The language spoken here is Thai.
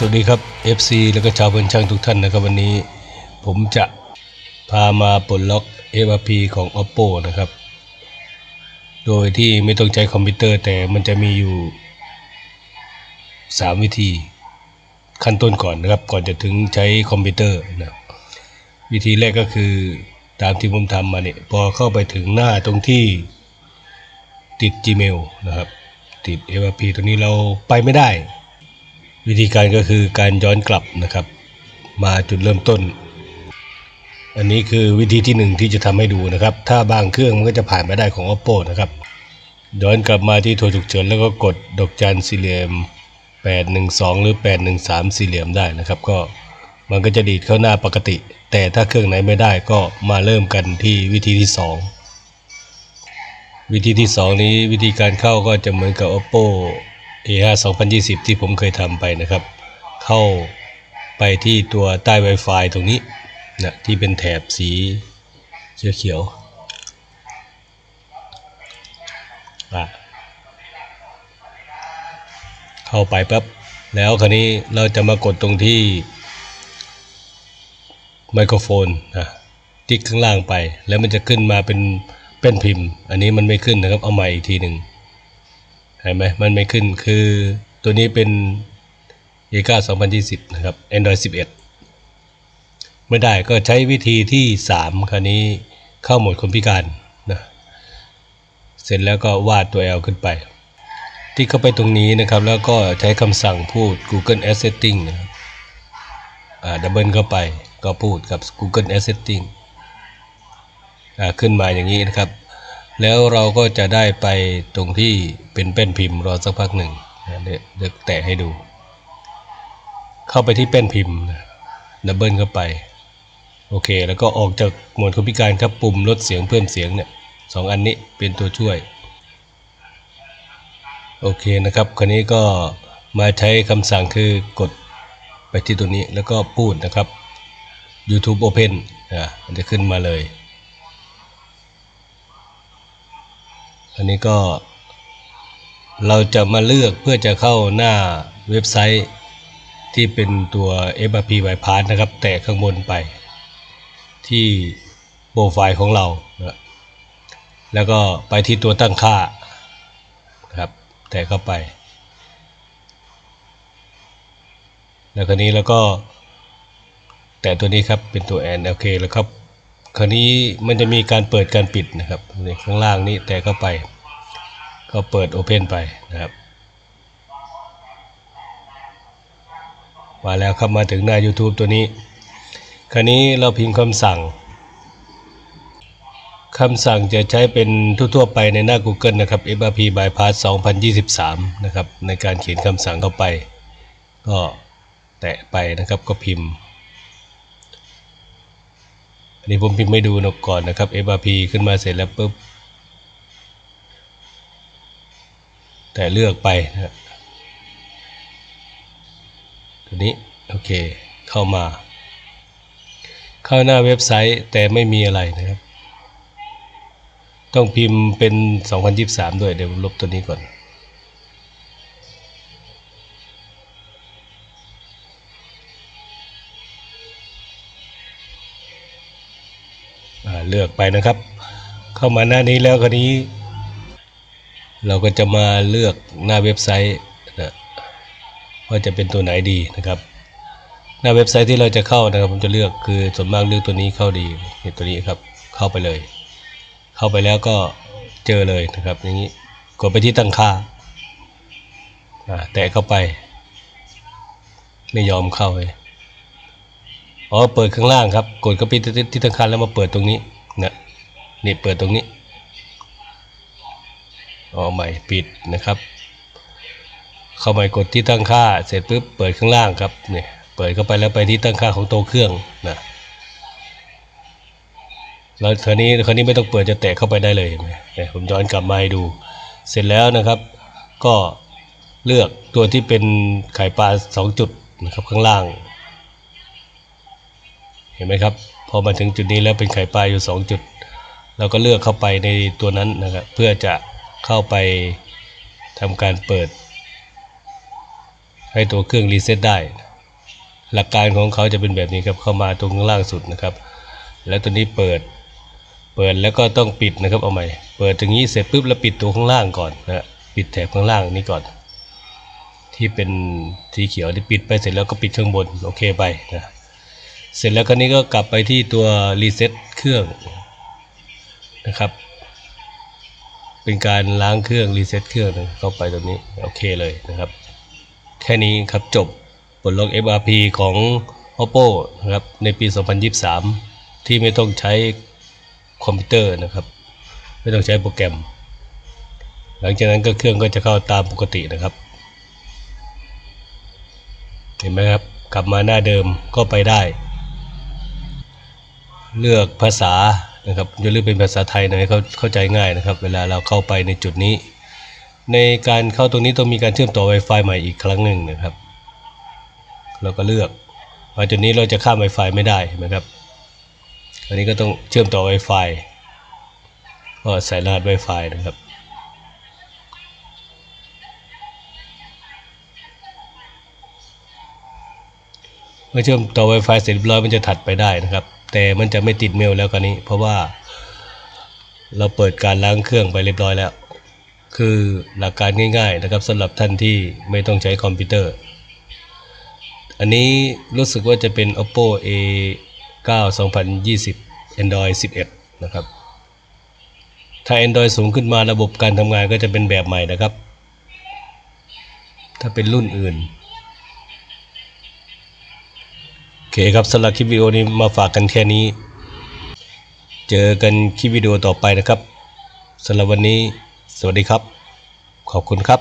สวัสดีครับ FC แล้วก็ชาวเพื่อนช่างทุกท่านนะครับวันนี้ ผมจะพามาปลดล็อก FRP ของ Oppo นะครับ โดยที่ไม่ต้องใช้คอมพิวเตอร์แต่มันจะมีอยู่ 3 วิธีขั้นต้นก่อนนะครับ ก่อนจะถึงใช้คอมพิวเตอร์นะวิธีแรกก็คือตามที่ผมทำมาเนี่ยพอเข้าไปถึงหน้าตรงที่ติด Gmail นะครับ ติด FRP ตัวนี้เราไปไม่ได้ วิธีการก็คือการย้อนกลับนะครับ มาจุดเริ่มต้น อันนี้คือวิธีที่หนึ่งที่จะทำให้ดูนะครับ ถ้าบางเครื่องมันก็จะผ่านไม่ได้ของ oppo นะครับ ย้อนกลับมาที่โทรฉุกเฉินแล้วก็กดดอกจันสี่เหลี่ยม 812 หรือ 813 สี่เหลี่ยมได้นะครับ ก็มันก็จะดีดเข้าหน้าปกติ แต่ถ้าเครื่องไหนไม่ได้ก็มาเริ่มกันที่วิธีที่สองวิธีที่สองนี้วิธีการเข้าก็จะเหมือนกับ oppo A5 2020 ที่ผมเคยทำไปนะครับ เข้าไปที่ตัวใต้ Wi-Fi ตรงนี้นะที่เป็นแถบสีเขียวเขียวอะเข้าไปปั๊บแล้วคราวนี้เราจะมากดตรงที่ไมโครโฟนนะติ๊กข้างล่างไป แล้วมันจะขึ้นมาเป็นเป็นพิมพ์ อันนี้มันไม่ขึ้นนะครับ เอาใหม่อีกทีหนึ่ง เห็นไหมมันไม่ขึ้นคือตัวนี้เป็น a 9 2020 นะครับ Android 11 ไม่ได้ก็ใช้วิธีที่ 3 คราวนี้เข้าโหมดคนพิการนะเสร็จแล้วก็วาดตัว L ขึ้นไป ที่เข้าไปตรงนี้นะครับ แล้วก็ใช้คำสั่งพูด Google Ad Setting นะครับอ่าดับเบิลเข้าไปก็พูดกับ Google Ad Setting อ่าขึ้นมาอย่างนี้นะครับ แล้วเราก็จะได้ไปตรงที่เป็นแป้นพิมพ์รอสักพักหนึ่งเดี๋ยวแตะให้ดู เข้าไปที่แป้นพิมพ์ดับเบิลเข้าไป โอเค แล้วก็ออกจากหมดคนพิการครับปุ่มลดเสียงเพิ่มเสียงเนี่ยสองอันนี้เป็นตัวช่วย โอเคนะครับ คราวนี้ก็มาใช้คำสั่งคือกดไปที่ตัวนี้แล้วก็พูดนะครับ YouTube Open อ่ามันจะขึ้นมาเลย อันนี้ก็ เราจะมาเลือกเพื่อจะเข้าหน้าเว็บไซต์ที่เป็นตัว FRP Bypass นะครับ แตะข้างบนไป ที่โปรไฟล์ของเรานะแล้วก็ไปที่ตัวตั้งค่าครับแตะเข้าไป แล้วคราวนี้แล้วก็ แตะตัวนี้ครับเป็นตัวแอนโอเคแล้วครับ คราวนี้มันจะมีการเปิดการปิดนะครับในข้างล่างนี้แต่เข้าไป ก็เปิด Open ไปนะครับ มาแล้วครับมาถึงหน้า YouTube ตัวนี้ คราวนี้เราพิมพ์คำสั่งคำสั่งจะใช้เป็นทั่วๆไปในหน้า Google นะครับ FRP Bypass 2023 นะครับ ในการเขียนคำสั่งเข้าไป ก็แตะไปนะครับก็พิมพ์ นนี้ผมพิมพ์ไม่ดูนะก่อนนะครับ FRP ขึ้นมาเสร็จแล้วปุ๊บ แต่เลือกไปนะตัวนี้ โอเค เข้ามา เข้าหน้าเว็บไซต์แต่ไม่มีอะไรนะครับ ต้องพิมพ์เป็น 2023 ด้วย เดี๋ยวลบตัวนี้ก่อน เลือกไปนะครับ เข้ามาหน้านี้แล้วคราวนี้ เราก็จะมาเลือกหน้าเว็บไซต์นะว่าจะเป็นตัวไหนดีนะครับหน้าเว็บไซต์ที่เราจะเข้านะครับผมจะเลือกคือส่วนมากเลือกตัวนี้เข้าดีนี่ตัวนี้ครับเข้าไปเลย เข้าไปแล้วก็เจอเลยนะครับ อย่างนี้กดไปที่ตั้งค่าแตะเข้าไป ไม่ยอมเข้าเลย อ๋อเปิดข้างล่างครับ กดเข้าไปที่ที่ตั้งค่าแล้วมาเปิดตรงนี้นะนี่เปิดตรงนี้อ๋อใหม่ปิดนะครับ เข้าไปกดที่ตั้งค่า เสร็จปุ๊บเปิดข้างล่างครับเนี่ยเปิดเข้าไปแล้วไปที่ตั้งค่าของตัวเครื่องนะแล้วคราวนี้คราวนี้ไม่ต้องเปิดจะแตะเข้าไปได้เลยเนไหมเนี่ยผมย้อนกลับมาให้ดู เสร็จแล้วนะครับ ก็เลือกตัวที่เป็นไข่ปลาสองจุดนะครับข้างล่าง เห็นไหมครับ พอมาถึงจุดนี้แล้วเป็นไข่ปลาอยู่ 2 จุด เราก็เลือกเข้าไปในตัวนั้นนะครับ เพื่อจะเข้าไปทำการเปิด ให้ตัวเครื่องรีเซ็ตได้ หลักการของเขาจะเป็นแบบนี้ครับ เข้ามาตรงข้างล่างสุดนะครับ แล้วตัวนี้เปิด เปิดแล้วก็ต้องปิดนะครับ เอาใหม่ เปิดอย่างนี้เสร็จปุ๊บแล้วปิดตัวข้างล่างก่อนนะปิดแถบข้างล่างนี้ก่อนที่เป็นสีเขียวที่ปิดไปเสร็จแล้วก็ปิดข้างบน โอเคไปนะ เสร็จแล้วครนี้ก็กลับไปที่ตัวรีเซ็ตเครื่องนะครับ เป็นการล้างเครื่องรีเซ็ตเครื่องนะเข้าไปตรงนี้โอเคเลยนะครับ แค่นี้ครับจบปลดล็อก FRP ของ Oppo นะครับในปี 2023 ที่ไม่ต้องใช้คอมพิวเตอร์นะครับ ไม่ต้องใช้โปรแกรม หลังจากนั้นก็เครื่องก็จะเข้าตามปกตินะครับ เห็นไหมครับ กลับมาหน้าเดิมก็ไปได้ เลือกภาษานะครับอย่าลืมเป็นภาษาไทยหน่อยเขาเข้าใจง่ายนะครับ เวลาเราเข้าไปในจุดนี้ ในการเข้าตรงนี้ต้องมีการเชื่อมต่อ Wi-Fi ใหม่อีกครั้งหนึ่งนะครับเราก็เลือกมาจุดนี้เราจะข้าม Wi-Fi ไม่ได้นไหมครับ อันนี้ก็ต้องเชื่อมต่อ Wi-Fi ก็ใส่รหัส Wi-Fi นะครับเมื่อเชื่อมต่อ Wi-Fi เสร็จเรียบร้อยมันจะถัดไปได้นะครับ แต่มันจะไม่ติดเมลแล้วกันนี้ เพราะว่าเราเปิดการล้างเครื่องไปเรียบร้อยแล้ว คือหลักการง่าย ๆ นะครับสำหรับท่านที่ไม่ต้องใช้คอมพิวเตอร์ อันนี้รู้สึกว่าจะเป็น oppo a 9 2020 android 11 นะครับ ถ้า android สูงขึ้นมาระบบการทำงานก็จะเป็นแบบใหม่นะครับ ถ้าเป็นรุ่นอื่น อเคครับสำหรับคลิปวิดีโอนี้มาฝากกันแค่นี้ เจอกันคลิปวิดีโอต่อไปนะครับสำหรับวันนี้ สวัสดีครับ ขอบคุณครับ